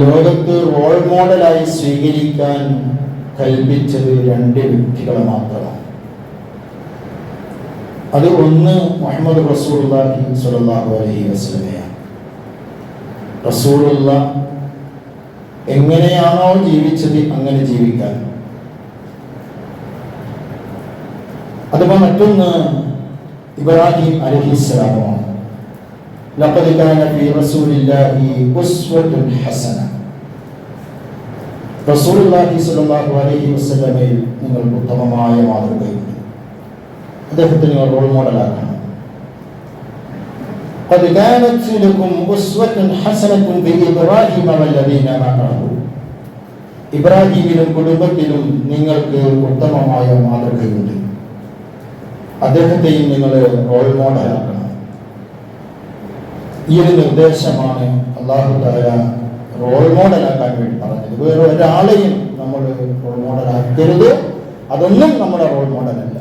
ലോകത്ത് റോൾ മോഡലായി സ്വീകരിക്കാൻ കൽപ്പിച്ചത് രണ്ട് വ്യക്തികളെ മാത്രമാണ്. അത് ഒന്ന് മുഹമ്മദ് റസൂലുള്ളാഹി സ്വല്ലല്ലാഹു അലൈഹി എങ്ങനെയാണോ ജീവിച്ചത് അങ്ങനെ ജീവിക്കാൻ. അതുപോലെ മറ്റൊന്ന് ഇബ്രാഹിം അലഹിസ്സലാമാണ് لقد كان في رسول الله أسوة حسنة റസൂലുള്ളാഹി സ്വല്ലല്ലാഹു അലൈഹി വസല്ലമയിൽ നിങ്ങൾക്ക് ഉത്തമമായ മാതൃകയുണ്ട് അദ്ദേഹത്തെ നിങ്ങൾ റോൾ മോഡലാക്കണം قد كانت لكم أسوة حسنة في إبراهيم والذين معه ഇബ്രാഹിമിലും കുടുംബത്തിലും നിങ്ങൾക്ക് ഉത്തമമായ മാതൃകയുണ്ട് അദ്ദേഹത്തെയും നിങ്ങൾ റോൾ മോഡലാക്കണം ഈ ഒരു നിർദ്ദേശമാണ് അള്ളാഹു താര റോൾ മോഡലാക്കാൻ വേണ്ടി പറഞ്ഞത്. വേറെ ഒരാളെയും നമ്മൾ റോൾ മോഡലാക്കരുത് അതൊന്നും നമ്മുടെ റോൾ മോഡലല്ല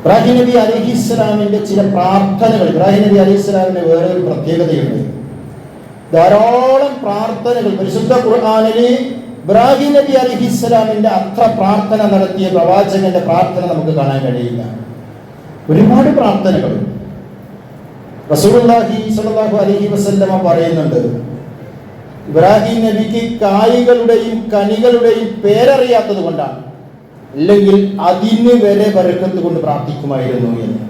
ഇബ്രാഹിം നബി അലഹി ഇസ്ലാമിന്റെ ചില പ്രാർത്ഥനകൾ ഇബ്രാഹിം നബി അലഹി ഇസ്ലാമിന്റെ വേറെ ഒരു പ്രത്യേകതയുണ്ട്. ധാരാളം പ്രാർത്ഥനകൾ പരിശുദ്ധ ഖുർആാനിൽ ഇബ്രാഹിം നബി അലഹി ഇസ്ലാമിന്റെ അത്ര പ്രാർത്ഥന നടത്തിയ പ്രവാചകന്റെ പ്രാർത്ഥന നമുക്ക് കാണാൻ കഴിയില്ല. ഒരുപാട് പ്രാർത്ഥനകൾ. റസൂലുള്ളാഹി സ്വല്ലല്ലാഹു അലൈഹി വസല്ലമ പറയുന്നുണ്ട് ഇബ്രാഹിം നബിക്ക് കായ്കളുടെയും കനികളുടെയും പേരറിയാത്തത് കൊണ്ടാണ്. അല്ലെങ്കിൽ അതിന് വരെ വരക്കത്ത് കൊണ്ട് പ്രാർത്ഥിക്കുമായിരുന്നു എന്ന്.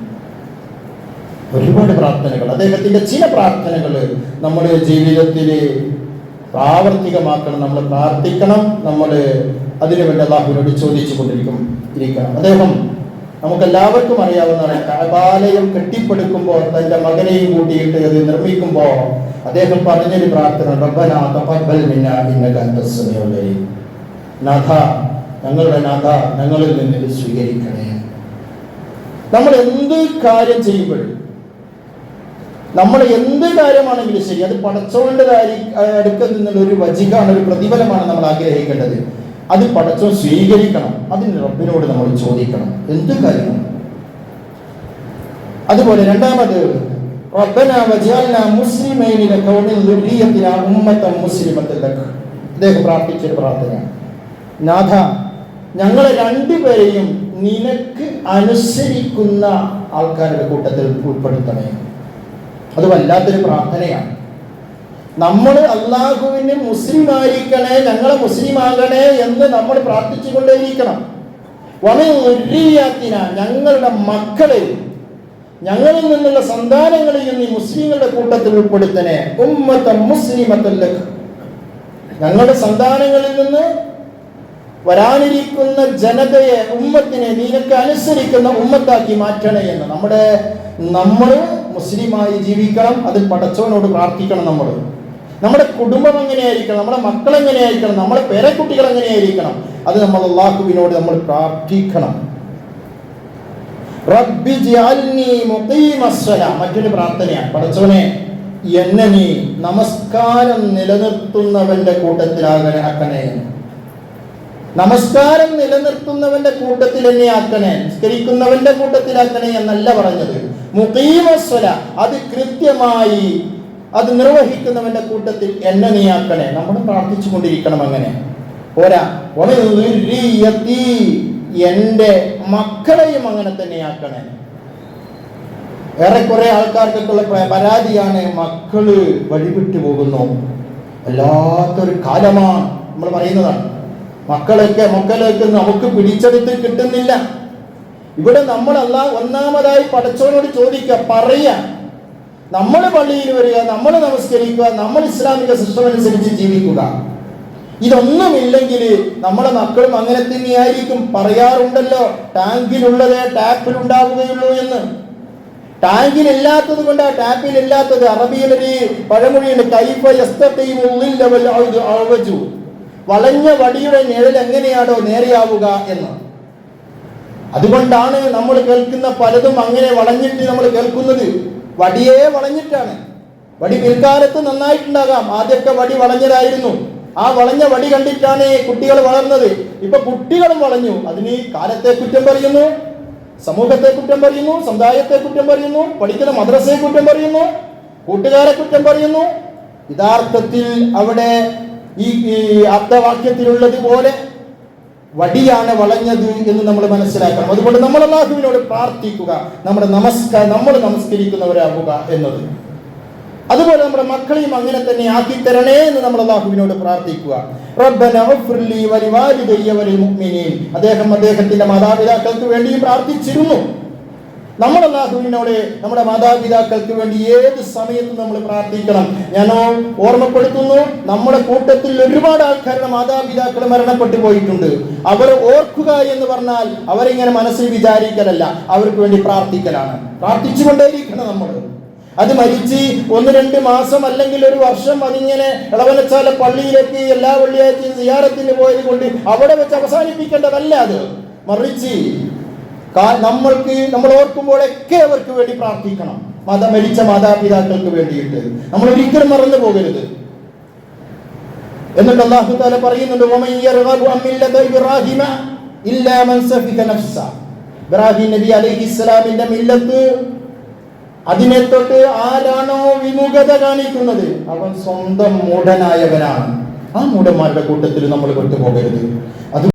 ഒരുപാട് പ്രാർത്ഥനകൾ അദ്ദേഹത്തിന്റെ ചില പ്രാർത്ഥനകൾ നമ്മുടെ ജീവിതത്തിൽ പ്രാവർത്തികമാക്കണം നമ്മൾ പ്രാർത്ഥിക്കണം നമ്മൾ അതിനുവേണ്ടി അള്ളാഹുവിനോട് ചോദിച്ചു കൊണ്ടിരിക്കും ഇരിക്കണം. അദ്ദേഹം നമുക്കെല്ലാവർക്കും അറിയാവുന്നതാണ് കബാലയം കെട്ടിപ്പടുക്കുമ്പോൾ തന്റെ മകനെയും കൂട്ടിയിട്ട് അത് നിർമ്മിക്കുമ്പോൾ അദ്ദേഹം പറഞ്ഞൊരു പ്രാർത്ഥന റബ്ബനാ നാഥ ഞങ്ങളുടെ നാഥ ഞങ്ങളിൽ നിന്ന് സ്വീകരിക്കണേ. നമ്മൾ എന്ത് കാര്യം ചെയ്യുമ്പോഴും നമ്മൾ എന്ത് കാര്യമാണെങ്കിലും ശരി അത് പടച്ചവന്റെ അടുക്കൽ നിന്നുള്ള ഒരു വചികാണ് ഒരു പ്രതിഫലമാണ് നമ്മൾ ആഗ്രഹിക്കേണ്ടത്. അത് പടച്ചോ സ്വീകരിക്കണം. അതിന് റബ്ബിനോട് നമ്മൾ ചോദിക്കണം. എന്ത് കാര്യം? അതുപോലെ രണ്ടാമത് റബ്ബന വജഅൽന മുസ്ലിമൈനി ലക വമിൻ ദുർരിയത്തിന ഉമ്മത്തൻ മുസ്ലിമത്തൻ ലക അദ്ദേഹം പ്രാർത്ഥിച്ചൊരു പ്രാർത്ഥനയാണ്. നാഥ ഞങ്ങളെ രണ്ടുപേരെയും നിനക്ക് അനുസരിക്കുന്ന ആൾക്കാരുടെ കൂട്ടത്തിൽ ഉൾപ്പെടുത്തണേ. അത് വല്ലാത്തൊരു പ്രാർത്ഥനയാണ്. നമ്മൾ അള്ളാഹുവിന് മുസ്ലിം ആയിരിക്കണേ ഞങ്ങളെ മുസ്ലിം ആകണേ എന്ന് നമ്മൾ പ്രാർത്ഥിച്ചുകൊണ്ടേയിരിക്കണം. വളരെ ഞങ്ങളുടെ മക്കളെ ഞങ്ങളിൽ നിന്നുള്ള സന്താനങ്ങളെയും നീ മുസ്ലിങ്ങളുടെ കൂട്ടത്തിൽ ഉൾപ്പെടുത്തണേ. ഉമ്മത്ത മുസ്ലിമത്തല്ല ഞങ്ങളുടെ സന്താനങ്ങളിൽ നിന്ന് വരാനിരിക്കുന്ന ജനതയെ ഉമ്മത്തിനെ നിനക്ക് അനുസരിക്കുന്ന ഉമ്മത്താക്കി മാറ്റണേ എന്ന്. നമ്മുടെ നമ്മൾ മുസ്ലിമായി ജീവിക്കണം അത് പടച്ചവനോട് പ്രാർത്ഥിക്കണം നമ്മൾ നമ്മുടെ കുടുംബം എങ്ങനെയായിരിക്കണം നമ്മുടെ മക്കൾ എങ്ങനെയായിരിക്കണം നമ്മുടെ പേരക്കുട്ടികൾ എങ്ങനെയായിരിക്കണം അത് നമ്മൾ അള്ളാഹുവിനോട് നമ്മൾ പ്രാർത്ഥിക്കണം. മറ്റൊരു പ്രാർത്ഥനയാണ്. പഠിച്ചവനെ എന്നെ നീ നമസ്കാരം നിലനിർത്തുന്നവന്റെ കൂട്ടത്തിലാകണേ ആക്കണേ നമസ്കാരം നിലനിർത്തുന്നവന്റെ കൂട്ടത്തിൽ എന്നെ ആക്കണേ നിസ്കരിക്കുന്നവന്റെ കൂട്ടത്തിലാക്കണേ എന്നല്ല പറഞ്ഞത്. മുഖീമസ്വല അത് കൃത്യമായി അത് നിർവഹിക്കുന്നവന്റെ കൂട്ടത്തിൽ എന്നെ നീയാക്കണേ നമ്മൾ പ്രാർത്ഥിച്ചു കൊണ്ടിരിക്കണം അങ്ങനെ. പോരാ. എന്റെ മക്കളെയും അങ്ങനെ തന്നെയാക്കണേ ഏറെക്കുറെ ആൾക്കാർക്കൊക്കെയുള്ള പരാതിയാണ് മക്കൾ വഴിവിട്ടു പോകുന്നു. വല്ലാത്തൊരു കാലമാണ് നമ്മൾ പറയുന്നതാണ്. മക്കളൊക്കെ മക്കളൊക്കെ നമുക്ക് പിടിച്ചെടുത്ത് കിട്ടുന്നില്ല. ഇവിടെ നമ്മളല്ല ഒന്നാമതായി പടച്ചോനോട് ചോദിക്കുക പറയുക നമ്മൾ പള്ളിയിൽ വരിക നമ്മൾ നമസ്കരിക്കുക നമ്മൾ ഇസ്ലാമിക സിസ്റ്റം അനുസരിച്ച് ജീവിക്കുക. ഇതൊന്നുമില്ലെങ്കിൽ നമ്മുടെ മക്കളും അങ്ങനെ തന്നെയായിരിക്കും പറയാറുണ്ടല്ലോ. ടാങ്കിലുള്ളതേ ടാപ്പിൽ ഉണ്ടാവുകയുള്ളൂ എന്ന് ടാങ്കിൽ ഇല്ലാത്തത് കൊണ്ട് ആ ടാപ്പിൽ ഇല്ലാത്തത് അറബിയിലൊരു പഴമൊഴിയുണ്ട് വളഞ്ഞ വടിയുടെ നിഴൽ എങ്ങനെയാണോ നേരെയാവുക എന്ന്. അതുകൊണ്ടാണ് നമ്മൾ കേൾക്കുന്ന പലതും അങ്ങനെ വളഞ്ഞിട്ട് നമ്മൾ കേൾക്കുന്നത്. വടിയെ വളഞ്ഞിട്ടാണ്. വടി പിൽക്കാലത്ത് നന്നായിട്ടുണ്ടാകാം. ആദ്യമൊക്കെ വടി വളഞ്ഞതായിരുന്നു. ആ വളഞ്ഞ വടി കണ്ടിട്ടാണ് കുട്ടികൾ വളർന്നത്. ഇപ്പൊ കുട്ടികളും വളഞ്ഞു. അതിന് കാലത്തെ കുറ്റം പറയുന്നു സമൂഹത്തെ കുറ്റം പറയുന്നു സമുദായത്തെ കുറ്റം പറയുന്നു പഠിക്കുന്ന മദ്രസയെ കുറ്റം പറയുന്നു കൂട്ടുകാരെ കുറ്റം പറയുന്നു. യഥാർത്ഥത്തിൽ അവിടെ ഈ അർത്ഥവാക്യത്തിലുള്ളത് പോലെ വടിയാണ് വളഞ്ഞത് എന്ന് നമ്മൾ മനസ്സിലാക്കണം. അതുകൊണ്ട് നമ്മൾ അള്ളാഹുവിനോട് പ്രാർത്ഥിക്കുക. നമ്മുടെ നമസ്കാരം നമ്മൾ നമസ്കരിക്കുന്നവരാകുക എന്നത്. അതുപോലെ നമ്മുടെ മക്കളെയും അങ്ങനെ തന്നെ ആക്കി തരണേ എന്ന് നമ്മൾ അള്ളാഹുവിനോട് പ്രാർത്ഥിക്കുക. അദ്ദേഹം അദ്ദേഹത്തിന്റെ മാതാപിതാക്കൾക്ക് വേണ്ടിയും പ്രാർത്ഥിച്ചിരുന്നു. നമ്മൾ അള്ളാഹുവിനോട് നമ്മുടെ മാതാപിതാക്കൾക്ക് വേണ്ടി ഏത് സമയത്തും നമ്മൾ പ്രാർത്ഥിക്കണം. ഞാൻ ഓർമ്മപ്പെടുത്തുന്നു നമ്മുടെ കൂട്ടത്തിൽ ഒരുപാട് ആൾക്കാരുടെ മാതാപിതാക്കൾ മരണപ്പെട്ടു പോയിട്ടുണ്ട്. അവർ ഓർക്കുക എന്ന് പറഞ്ഞാൽ അവരിങ്ങനെ മനസ്സിൽ വിചാരിക്കലല്ല അവർക്ക് വേണ്ടി പ്രാർത്ഥിക്കലാണ്. പ്രാർത്ഥിച്ചുകൊണ്ടേയിരിക്കണം നമ്മൾ. അത് മരിച്ച് ഒന്ന് രണ്ട് മാസം അല്ലെങ്കിൽ ഒരു വർഷം അതിങ്ങനെ ഇളവനച്ചാല പള്ളിയിലേക്ക് എല്ലാ വെള്ളിയാഴ്ചയും സിയാറത്തിന് പോയത് കൊണ്ട് അവിടെ വെച്ച് അവസാനിപ്പിക്കേണ്ടതല്ല അത്. മറിച്ച് നമ്മൾക്ക് നമ്മൾ ഓർക്കുമ്പോഴൊക്കെ അവർക്ക് വേണ്ടി പ്രാർത്ഥിക്കണം. മത മരിച്ച മാതാപിതാക്കൾക്ക് വേണ്ടിയിട്ട്. നമ്മൾ ഒരിക്കലും മറന്നു പോകരുത്. എന്നിട്ട് അള്ളാഹു താല പറയുന്നുണ്ട് "വമൻ യർഗബു അൻ മില്ലത ഇബ്രാഹിമ ഇല്ലാ മൻ സഫിക നഫ്സ." ഇബ്രാഹിം നബി അലൈഹിസ്സലാമിന്റെ മില്ലത്ത് അതിനെ തൊട്ട് ആരാണോ വിമുഖത കാണിക്കുന്നത്? അവൻ സ്വന്തം മൂഢനായവനാണ്. ആ മൂഢന്മാരുടെ കൂട്ടത്തിൽ നമ്മൾ പെട്ടുപോകരുത്. അത്